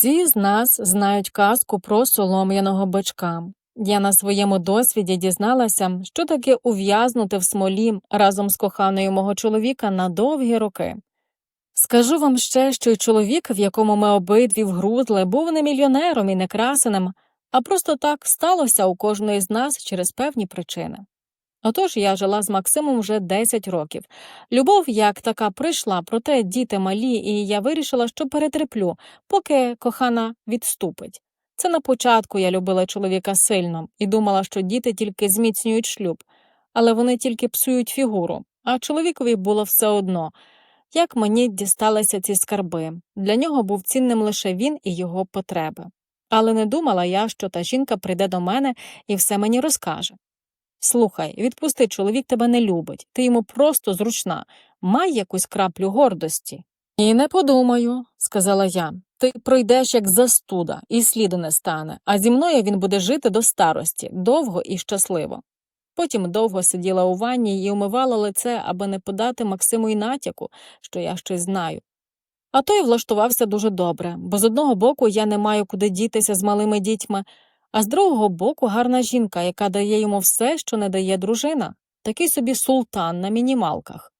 Всі з нас знають казку про солом'яного бичка. Я на своєму досвіді дізналася, що таке ув'язнути в смолі разом з коханою мого чоловіка на довгі роки. Скажу вам ще, що й чоловік, в якому ми обидві вгрузли, був не мільйонером і не красеним, а просто так сталося у кожної з нас через певні причини. Отож я жила з Максимом вже 10 років. Любов як така прийшла, проте діти малі, і я вирішила, що перетерплю, поки кохана відступить. Це на початку я любила чоловіка сильно і думала, що діти тільки зміцнюють шлюб, але вони тільки псують фігуру, а чоловікові було все одно. Як мені дісталися ці скарби, для нього був цінним лише він і його потреби. Але не думала я, що та жінка прийде до мене і все мені розкаже. Слухай, відпусти, чоловік тебе не любить, ти йому просто зручна, май якусь краплю гордості. І не подумаю, сказала я. Ти пройдеш як застуда, і сліду не стане, а зі мною він буде жити до старості, довго і щасливо. Потім довго сиділа у ванні і умивала лице, аби не подати Максиму й натяку, що я щось знаю. А той влаштувався дуже добре, бо з одного боку я не маю куди дітися з малими дітьми, а з другого боку гарна жінка, яка дає йому все, що не дає дружина, такий собі султан на мінімалках.